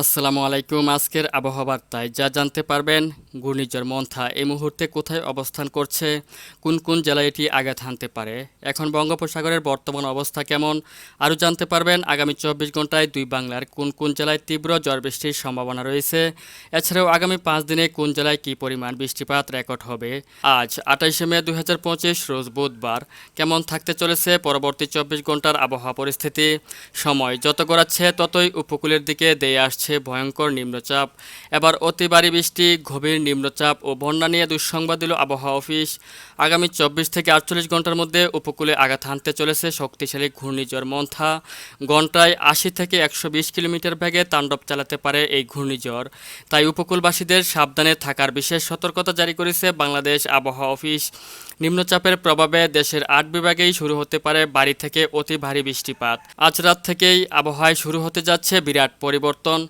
আসসালামু আলাইকুম। আজকের আবহাওয়া বার্তায় যা জানতে পারবেন, ঘূর্ণিঝড় মন্থা এই মুহূর্তে কোথায় অবস্থান করছে, কোন কোন জেলায় এটি আঘাত হানতে পারে, এখন বঙ্গোপসাগরের বর্তমান অবস্থা কেমন, আরও জানতে পারবেন আগামী চব্বিশ ঘন্টায় দুই বাংলার কোন কোন জেলায় তীব্র ঝড় বৃষ্টির সম্ভাবনা রয়েছে, এছাড়াও আগামী পাঁচ দিনে কোন জেলায় কী পরিমাণ বৃষ্টিপাত রেকর্ড হবে, আজ আঠাইশে মে দু হাজার পঁচিশ, রোজ বুধবার, কেমন থাকতে চলেছে পরবর্তী চব্বিশ ঘণ্টার আবহাওয়া পরিস্থিতি, সময় যত গড়াচ্ছে ততই উপকূলের দিকে দেয়ে আসছে ভয়ঙ্কর নিম্নচাপ। এবার অতি ভারী বৃষ্টি, গভীর নিম্নচাপ ও বন্যা নিয়ে দুঃসংবাদ দিল আবহাওয়া অফিস। আগামী চব্বিশ থেকে আটচল্লিশ ঘণ্টার মধ্যে উপকূলে আঘাত হানতে চলেছে শক্তিশালী ঘূর্ণিঝড় মন্থা। ঘন্টায় আশি থেকে একশো বিশ কিলোমিটার বেগে তাণ্ডব চালাতে পারে এই ঘূর্ণিঝড়। তাই উপকূলবাসীদের সাবধানে থাকার বিশেষ সতর্কতা জারি করেছে বাংলাদেশ আবহাওয়া অফিস। নিম্নচাপের প্রভাবে দেশের আট বিভাগেই শুরু হতে পারে বাড়ি থেকে অতি ভারী বৃষ্টিপাত। আজ রাত থেকেই আবহাওয়ায় শুরু হতে যাচ্ছে বিরাট পরিবর্তন।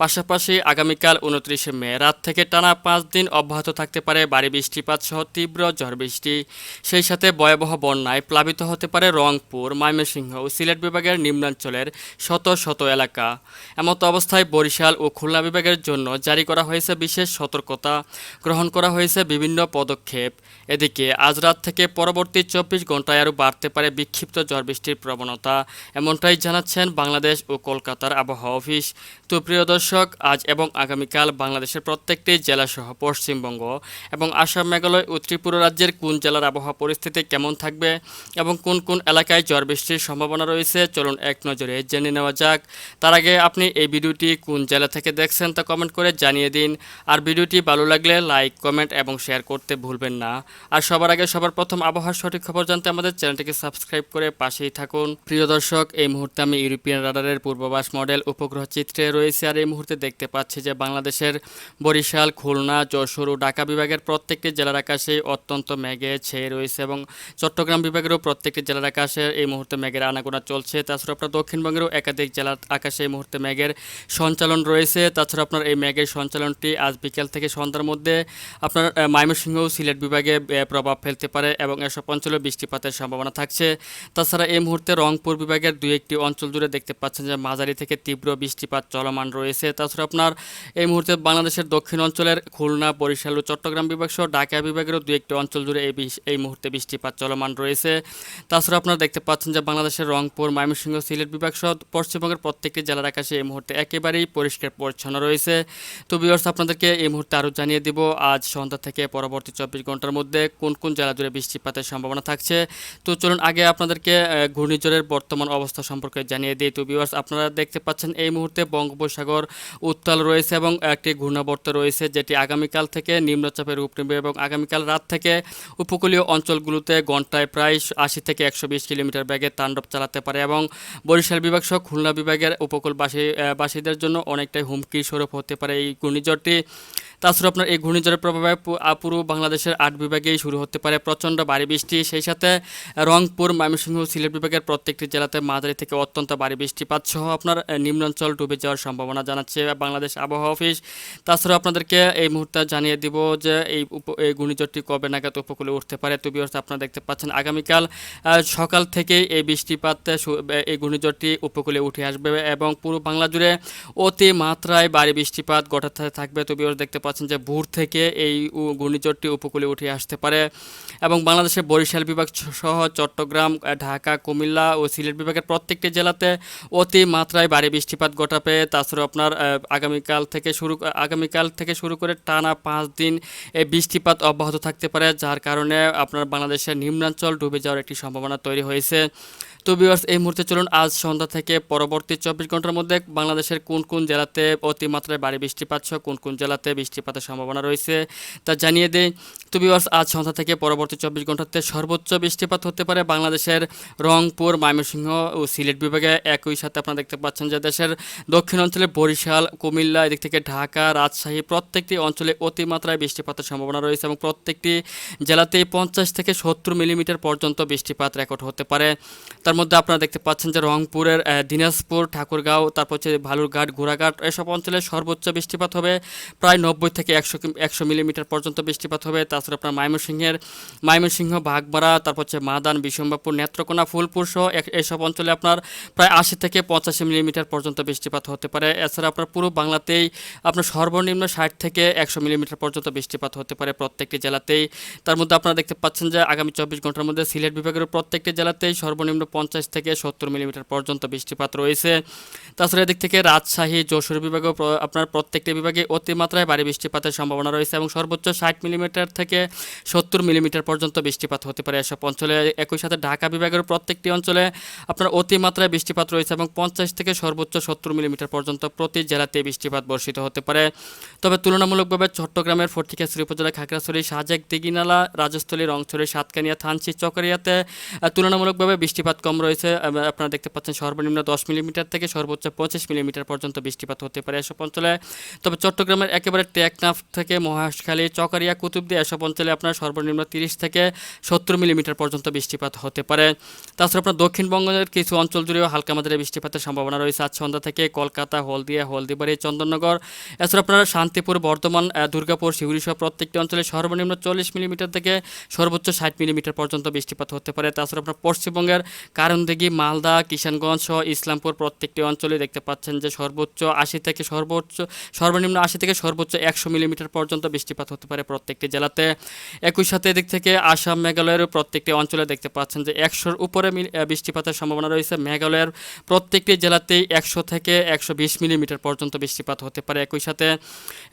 পাশাপাশি আগামীকাল উনত্রিশে মে রাত থেকে টানা পাঁচ দিন অব্যাহত থাকতে পারে বাড়ি বৃষ্টিপাত সহ তীব্র ঝড় বৃষ্টি। সেই সাথে ভয়াবহ বন্যায় প্লাবিত হতে পারে রংপুর, ময়মনসিংহ ও সিলেট বিভাগের নিম্নাঞ্চলের শত শত এলাকা। এমত অবস্থায় বরিশাল ও খুলনা বিভাগের জন্য জারি করা হয়েছে বিশেষ সতর্কতা। গ্রহণ করা হয়েছে বিভিন্ন পদক্ষেপ। এদিকে আজ রাত থেকে পরবর্তী চব্বিশ ঘন্টায় আরও বাড়তে পারে বিক্ষিপ্ত ঝড় বৃষ্টির প্রবণতা। এমনটাই জানাচ্ছেন বাংলাদেশ ও কলকাতার আবহাওয়া অফিস। তো প্রিয় আজ এবং আগামীকাল বাংলাদেশের প্রত্যেকটি জেলাসহ পশ্চিমবঙ্গ এবং আসাম, মেঘালয় ও ত্রিপুরা রাজ্যের কোন জেলার আবহাওয়া পরিস্থিতি কেমন থাকবে এবং কোন কোন এলাকায় ঝড় বৃষ্টির সম্ভাবনা রয়েছে, চলুন এক নজরে জেনে নেওয়া যাক। তার আগে আপনি এই ভিডিওটি কোন জেলা থেকে দেখছেন তা কমেন্ট করে জানিয়ে দিন। আর ভিডিওটি ভালো লাগলে লাইক, কমেন্ট এবং শেয়ার করতে ভুলবেন না। আর সবার আগে সবার প্রথম আবহাওয়ার সঠিক খবর জানতে আমাদের চ্যানেলটিকে সাবস্ক্রাইব করে পাশেই থাকুন। প্রিয় দর্শক, এই মুহূর্তে আমি ইউরোপিয়ান রাডারের পূর্বাভাস মডেল, উপগ্রহ চিত্রে রয়েছে আর এই মুহূর্তে দেখতে পাচ্ছি যে বাংলাদেশের বরিশাল, খুলনা, যশোর ও ঢাকা বিভাগের প্রত্যেকটি জেলার আকাশে অত্যন্ত মেঘে ছেয়ে রয়েছে এবং চট্টগ্রাম বিভাগেরও প্রত্যেকটি জেলার আকাশে এই মুহূর্তে মেঘের আনাগোনা চলছে। তাছাড়া আপনার দক্ষিণবঙ্গেরও একাধিক জেলার আকাশে এই মুহূর্তে মেঘের সঞ্চালন রয়েছে। তাছাড়া আপনার এই মেঘের সঞ্চালনটি আজ বিকেল থেকে সন্ধ্যার মধ্যে আপনার ময়মনসিংহ সিলেট বিভাগে প্রভাব ফেলতে পারে এবং এসব অঞ্চলে বৃষ্টিপাতের সম্ভাবনা থাকছে। তাছাড়া এই মুহূর্তে রংপুর বিভাগের দুই একটি অঞ্চল জুড়ে দেখতে পাচ্ছেন যে মাঝারি থেকে তীব্র বৃষ্টিপাত চলমান রয়েছে। তাছাড়া আপনার এই মুহূর্তে বাংলাদেশের দক্ষিণ অঞ্চলের খুলনা, বরিশাল ও চট্টগ্রাম বিভাগ সহ ঢাকা বিভাগেরও দু একটি অঞ্চল জুড়ে এই এই মুহূর্তে বৃষ্টিপাত চলমান রয়েছে। তাছাড়া আপনারা দেখতে পাচ্ছেন যে বাংলাদেশের রংপুর, ময়মনসিংহ, সিলেট বিভাগ সহ পশ্চিমবঙ্গের প্রত্যেকটি জেলার আকাশে এই মুহূর্তে একেবারেই পরিষ্কার পরিচ্ছন্ন রয়েছে। তো বিভার্স আপনাদেরকে এই মুহূর্তে আরও জানিয়ে দিব, আজ সন্ধ্যা থেকে পরবর্তী চব্বিশ ঘণ্টার মধ্যে কোন কোন জেলা জুড়ে বৃষ্টিপাতের সম্ভাবনা থাকছে? তো চলুন আগে আপনাদেরকে ঘূর্ণিঝড়ের বর্তমান অবস্থা সম্পর্কে জানিয়ে দিই। তো বিভার্স আপনারা দেখতে পাচ্ছেন এই মুহূর্তে বঙ্গোপসাগর উত্তাল রয়েছে এবং একটি ঘূর্ণাবর্ত রয়েছে, যেটি আগামীকাল থেকে নিম্নচাপের রূপ নেবে এবং আগামীকাল রাত থেকে উপকূলীয় অঞ্চলগুলোতে ঘন্টায় প্রায় আশি থেকে একশো বিশ কিলোমিটার ব্যাগে তাণ্ডব চালাতে পারে এবং বরিশাল বিভাগ সহ খুলনা বিভাগের উপকূলবাসী বাসীদের জন্য অনেকটাই হুমকি স্বরূপ হতে পারে। এই ঘূর্ণিঝড়টি তাছাড়া আপনার এই ঘূর্ণিঝড়ের প্রভাবে পুরো বাংলাদেশের আট বিভাগেই শুরু হতে পারে প্রচণ্ড ভারী বৃষ্টি। সেই সাথে রংপুর, ময়মনসিংহ সিলেট বিভাগের প্রত্যেকটি জেলাতে মাঝারি থেকে অত্যন্ত ভারী বৃষ্টিপাত সহ আপনার নিম্নাঞ্চল ডুবে যাওয়ার সম্ভাবনা জানাচ্ছে বাংলাদেশ আবহাওয়া অফিস। তাছাড়া আপনাদেরকে এই মুহূর্তে জানিয়ে দিব যে এই এই ঘূর্ণিঝড়টি কবে নাগাদ উপকূলে উঠতে পারে। তো আপনারা দেখতে পাচ্ছেন আগামীকাল সকাল থেকেই এই বৃষ্টিপাত এই ঘূর্ণিঝড়টি উপকূলে উঠে আসবে এবং পুরো বাংলা জুড়ে অতি মাত্রায় ভারী বৃষ্টিপাত ঘটাতে থাকবে। তো দেখতে পাচ্ছেন যে ভোর থেকে এই ঘূর্ণিঝড়টি উপকূলে উঠে আসতে পারে এবং বাংলাদেশের বরিশাল বিভাগ সহ চট্টগ্রাম ঢাকা, কুমিল্লা ও সিলেট বিভাগের প্রত্যেকটি জেলাতে অতি মাত্রায় ভারী বৃষ্টিপাত ঘটাবে তাছাড়া আপনার আগামীকাল থেকে শুরু আগামীকাল থেকে শুরু করে টানা পাঁচ দিন এই বৃষ্টিপাত অব্যাহত থাকতে পারে, যার কারণে আপনার বাংলাদেশের নিম্নাঞ্চল ডুবে যাওয়ার একটি সম্ভাবনা তৈরি হয়েছে। তো ভিউয়ার্স এই মুহূর্তে চলুন, আজ সন্ধ্যা থেকে পরবর্তী চব্বিশ ঘণ্টার মধ্যে বাংলাদেশের কোন কোন জেলাতে অতিমাত্রায় ভারী বৃষ্টিপাত সহ কোন কোন জেলাতে বৃষ্টিপাতের সম্ভাবনা রয়েছে তা জানিয়ে দেই। তো ভিউয়ার্স আজ সন্ধ্যা থেকে পরবর্তী চব্বিশ ঘন্টাতে সর্বোচ্চ বৃষ্টিপাত হতে পারে বাংলাদেশের রংপুর, ময়মনসিংহ ও সিলেট বিভাগে। একই সাথে আপনারা দেখতে পাচ্ছেন যে দেশের দক্ষিণ অঞ্চলে বরিশাল, কুমিল্লা, এদিক থেকে ঢাকা, রাজশাহী প্রত্যেকটি অঞ্চলে অতিমাত্রায় বৃষ্টিপাতের সম্ভাবনা রয়েছে এবং প্রত্যেকটি জেলাতেই পঞ্চাশ থেকে সত্তর মিলিমিটার পর্যন্ত বৃষ্টিপাত রেকর্ড হতে পারে। তার মধ্যে আপনারা দেখতে পাচ্ছেন যে রংপুরের দিনাজপুর, ঠাকুরগাঁও, তারপর হচ্ছে ভালুরঘাট ঘোড়াঘাট, এসব অঞ্চলে সর্বোচ্চ বৃষ্টিপাত হবে। প্রায় নব্বই থেকে একশো একশো মিলিমিটার পর্যন্ত বৃষ্টিপাত হবে। তাছাড়া আপনার ময়মনসিংহের, ময়মনসিংহ বাগমারা তারপর হচ্ছে মাদান বিশম্বাপুর নেত্রকোনা, ফুলপুর সহ এসব অঞ্চলে আপনার প্রায় আশি থেকে পঁচাশি মিলিমিটার পর্যন্ত বৃষ্টিপাত হতে পারে। এছাড়া আপনার পুরো বাংলাতেই আপনার সর্বনিম্ন ষাট থেকে একশো মিলিমিটার পর্যন্ত বৃষ্টিপাত হতে পারে প্রত্যেকটি জেলাতেই। তার মধ্যে আপনারা দেখতে পাচ্ছেন যে আগামী চব্বিশ ঘণ্টার মধ্যে সিলেট বিভাগের প্রত্যেকটি জেলাতেই সর্বনিম্ন পঞ্চাশ থেকে সত্তর মিলিমিটার পর্যন্ত বৃষ্টিপাত রয়েছে। তাছাড়া এদিক থেকে রাজশাহী, যশোর বিভাগেও আপনার প্রত্যেকটি বিভাগে অতিমাত্রায় ভারী বৃষ্টিপাতের সম্ভাবনা রয়েছে এবং সর্বোচ্চ ষাট মিলিমিটার থেকে সত্তর মিলিমিটার পর্যন্ত বৃষ্টিপাত হতে পারে এসব অঞ্চলে। একই সাথে ঢাকা বিভাগের প্রত্যেকটি অঞ্চলে আপনার অতিমাত্রায় বৃষ্টিপাত রয়েছে এবং পঞ্চাশ থেকে সর্বোচ্চ সত্তর মিলিমিটার পর্যন্ত প্রতি জেলাতে বৃষ্টিপাত বর্ষিত হতে পারে। তবে তুলনামূলকভাবে চট্টগ্রামের ফটিকাছড়ি উপজেলা, খাগড়াছড়ি, সাজেক, দিঘিনালা, রাজস্থলী, রংছড়ি, সাতকানিয়া, থানচি, চকরিয়াতে তুলনামূলকভাবে বৃষ্টিপাত কম রয়েছে আপনারা দেখতে পাচ্ছেন সর্বনিম্ন দশ মিলিমিটার থেকে সর্বোচ্চ পঁচিশ মিলিমিটার পর্যন্ত বৃষ্টিপাত হতে পারে এসব অঞ্চলে। তবে চট্টগ্রামের একেবারে টেকনাফ থেকে মহাশখালী, চকরিয়া কুতুবদি এসব অঞ্চলে আপনার সর্বনিম্ন তিরিশ থেকে সত্তর মিলিমিটার পর্যন্ত বৃষ্টিপাত হতে পারে। তাছাড়া আপনার দক্ষিণবঙ্গের কিছু অঞ্চল জুড়েও হালকা মাত্রায় বৃষ্টিপাতের সম্ভাবনা রয়েছে। আজ সন্ধ্যা থেকে কলকাতা, হলদিয়া, হলদিবাড়ি, চন্দননগর, এছাড়া আপনার শান্তিপুর, বর্ধমান দুর্গাপুর, শিউরি সহ প্রত্যেকটি অঞ্চলে সর্বনিম্ন চল্লিশ মিলিমিটার থেকে সর্বোচ্চ ষাট মিলিমিটার পর্যন্ত বৃষ্টিপাত হতে পারে। তাছাড়া আপনার পশ্চিমবঙ্গের কারণদিঘি মালদা, কিষানগঞ্জ সহ ইসলামপুর প্রত্যেকটি অঞ্চলে দেখতে পাচ্ছেন যে সর্বোচ্চ আশি থেকে সর্বোচ্চ, সর্বনিম্ন আশি থেকে সর্বোচ্চ একশো মিলিমিটার পর্যন্ত বৃষ্টিপাত হতে পারে প্রত্যেকটি জেলাতে। একই সাথে এদিক থেকে আসাম, মেঘালয়ের প্রত্যেকটি অঞ্চলে দেখতে পাচ্ছেন যে একশোর উপরে বৃষ্টিপাতের সম্ভাবনা রয়েছে। মেঘালয়ের প্রত্যেকটি জেলাতেই একশো থেকে একশো বিশ মিলিমিটার পর্যন্ত বৃষ্টিপাত হতে পারে। একই সাথে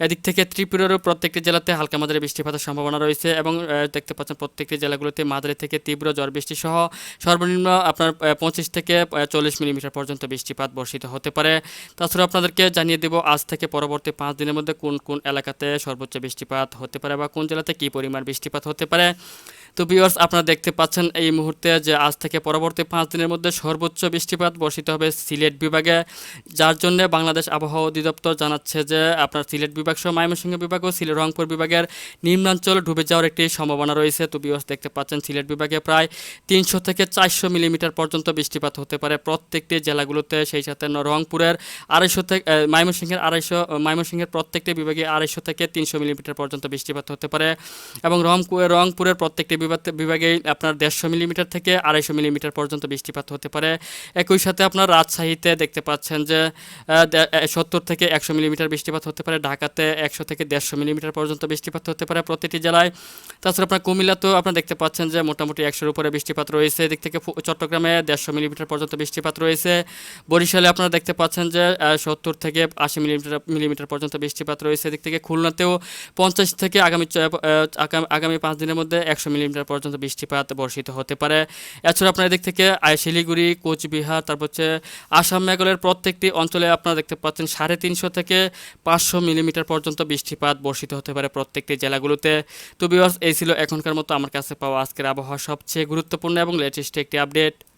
এদিক থেকে ত্রিপুরারও প্রত্যেকটি জেলাতে হালকা মাঝারি বৃষ্টিপাতের সম্ভাবনা রয়েছে এবং দেখতে পাচ্ছেন প্রত্যেকটি জেলাগুলোতে মাঝারি থেকে তীব্র ঝড় বৃষ্টি সহ সর্বনিম্ন আপনার পঁচিশ থেকে চল্লিশ মিলিমিটার পর্যন্ত বৃষ্টিপাত বর্ষিত হতে পারে। তাছাড়া আপনাদেরকে জানিয়ে দেব, আজ থেকে পরবর্তী পাঁচ দিনের মধ্যে কোন কোন এলাকাতে সর্বোচ্চ বৃষ্টিপাত হতে পারে বা কোন জেলাতে কী পরিমাণ বৃষ্টিপাত হতে পারে। তো ভিউয়ার্স আপনারা দেখতে পাচ্ছেন এই মুহূর্তে যে আজ থেকে পরবর্তী পাঁচ দিনের মধ্যে সর্বোচ্চ বৃষ্টিপাত বর্ষিত হবে সিলেট বিভাগে, যার জন্য বাংলাদেশ আবহাওয়া অধিদপ্তর জানাচ্ছে যে আপনার সিলেট বিভাগ সহ ময়মনসিংহ বিভাগ ও সিলেট রংপুর বিভাগের নিম্নাঞ্চল ডুবে যাওয়ার একটি সম্ভাবনা রয়েছে। তো ভিউয়ার্স দেখতে পাচ্ছেন সিলেট বিভাগে প্রায় তিনশো থেকে চারশো মিলিমিটার পর্যন্ত বৃষ্টিপাত হতে পারে প্রত্যেকটি জেলাগুলোতে। সেই সাথে রংপুরের আড়াইশো থেকে ময়মনসিংহের আড়াইশো, ময়মনসিংহের প্রত্যেকটি বিভাগে আড়াইশো থেকে তিনশো মিলিমিটার পর্যন্ত বৃষ্টিপাত হতে পারে এবং রংপুর, রংপুরের প্রত্যেকটি বিভাগ আপনার দেড়শো মিলিমিটার থেকে আড়াইশো মিলিমিটার পর্যন্ত বৃষ্টিপাত হতে পারে। একই সাথে আপনার রাজশাহীতে দেখতে পাচ্ছেন যে সত্তর থেকে একশো মিলিমিটার বৃষ্টিপাত হতে পারে। ঢাকাতে একশো থেকে দেড়শো মিলিমিটার পর্যন্ত বৃষ্টিপাত হতে পারে প্রতিটি জেলায়। তাছাড়া আপনার কুমিল্লাতেও আপনার দেখতে পাচ্ছেন যে, মোটামুটি একশোর উপরে বৃষ্টিপাত রয়েছে। এদিক থেকে চট্টগ্রামে দেড়শো মিলিমিটার পর্যন্ত বৃষ্টিপাত রয়েছে। বরিশালে আপনারা দেখতে পাচ্ছেন যে সত্তর থেকে আশি মিলিমিটার মিলিমিটার পর্যন্ত বৃষ্টিপাত রয়েছে। এদিক থেকে খুলনাতেও পঞ্চাশ থেকে আগামী- আগামী পাঁচ দিনের মধ্যে একশো মিলিমিটার পর্যন্ত বৃষ্টিপাত বর্ষিত হতে পারে। এছাড়া আপনার দিক থেকে শিলিগুড়ি কোচবিহার, তারপর হচ্ছে আসাম মেঘালয়ের প্রত্যেকটি অঞ্চলে আপনারা দেখতে পাচ্ছেন সাড়ে তিনশো থেকে পাঁচশো মিলিমিটার পর্যন্ত বৃষ্টিপাত বর্ষিত হতে পারে প্রত্যেকটি জেলাগুলোতে। তো বিভার্স এই ছিল এখনকার মতো আমার কাছে পাওয়া আজকের আবহাওয়া সবচেয়ে গুরুত্বপূর্ণ এবং লেটেস্ট একটি আপডেট